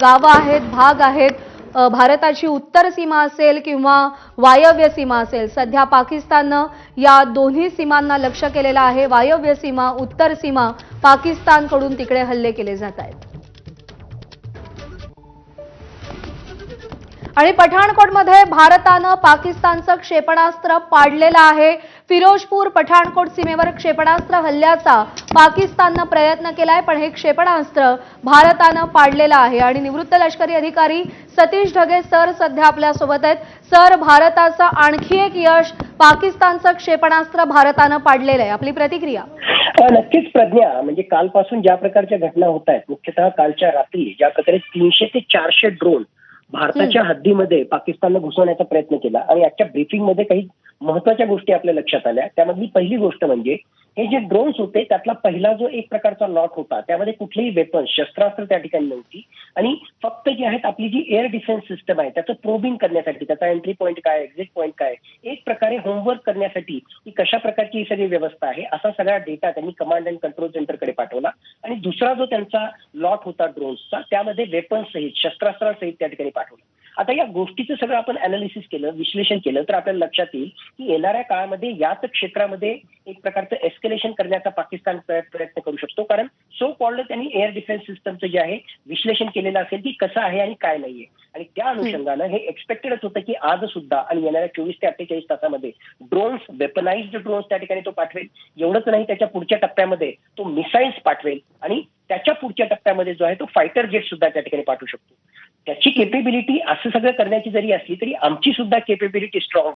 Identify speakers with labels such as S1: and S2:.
S1: गावं आहेत भाग आहेत भारताची उत्तर सीमा असेल किंवा वायव्य सीमा असेल सध्या पाकिस्ताननं या दोन्ही सीमांना लक्ष केलेलं आहे. वायव्य सीमा उत्तर सीमा पाकिस्तानकडून तिकडे हल्ले केले जात आहेत. आणि पठाणकोटमध्ये भारतानं पाकिस्तानचं क्षेपणास्त्र पाडलेलं आहे. फिरोजपूर पठाणकोट सीमेवर क्षेपणास्त्र हल्ल्याचा पाकिस्ताननं प्रयत्न केलाय पण हे क्षेपणास्त्र भारतानं पाडलेलं आहे. आणि निवृत्त लष्करी अधिकारी सतीश ढगे सर सध्या आपल्यासोबत आहेत. सर भारताचं आणखी एक यश पाकिस्तानचं क्षेपणास्त्र भारतानं पाडलेलं आहे. आपली प्रतिक्रिया?
S2: नक्कीच प्रज्ञा. म्हणजे कालपासून ज्या प्रकारच्या घटना होत आहेत मुख्यतः कालच्या रात्री ज्या प्रकारे तीनशे ते चारशे ड्रोन भारताच्या हद्दीमध्ये पाकिस्ताननं घुसवण्याचा प्रयत्न केला. आणि आजच्या ब्रीफिंगमध्ये काही महत्त्वाच्या गोष्टी आपल्या लक्षात आल्या. त्यामधली पहिली गोष्ट म्हणजे हे जे ड्रोन्स होते त्यातला पहिला जो एक प्रकारचा लॉट होता त्यामध्ये कुठलेही वेपन्स शस्त्रास्त्र त्या ठिकाणी नव्हती. आणि फक्त जे आहेत आपली जी एअर डिफेन्स सिस्टम आहे त्याचं प्रोबिंग करण्यासाठी त्याचा एंट्री पॉईंट काय एक्झिट पॉईंट काय एक प्रकारे होमवर्क करण्यासाठी की कशा प्रकारची ही सगळी व्यवस्था आहे असा सगळा डेटा त्यांनी कमांड अँड कंट्रोल सेंटरकडे पाठवला. आणि दुसरा जो त्यांचा लॉट होता ड्रोन्सचा त्यामध्ये वेपन्स सहित शस्त्रास्त्रासहित त्या ठिकाणी पाठवला. आता या गोष्टीचं सगळं आपण अनालिसिस केलं विश्लेषण केलं तर आपल्याला लक्षात येईल की येणाऱ्या काळामध्ये याच क्षेत्रामध्ये एक प्रकारचं एस्केलेशन करण्याचा पाकिस्तान प्रय- प्रयत्न करू शकतो. कारण सो कॉल्ड त्यांनी एअर डिफेन्स सिस्टमचं जे आहे विश्लेषण केलेलं असेल की कसं आहे आणि काय नाहीये. आणि त्या अनुषंगानं हे एक्सपेक्टेडच होतं की आज सुद्धा आणि येणाऱ्या चोवीस ते अठ्ठेचाळीस तासामध्ये ड्रोन्स वेपनाइज्ड ड्रोन्स त्या ठिकाणी तो पाठवेल. एवढंच नाही त्याच्या पुढच्या टप्प्यामध्ये तो मिसाईल्स पाठवेल. आणि त्याच्या पुढच्या टप्प्यामध्ये जो आहे तो फायटर जेट सुद्धा त्या ठिकाणी पाठवू शकतो. त्याची केपेबिलिटी असं सगळं करण्याची जरी असली तरी आमची सुद्धा केपेबिलिटी स्ट्रॉंग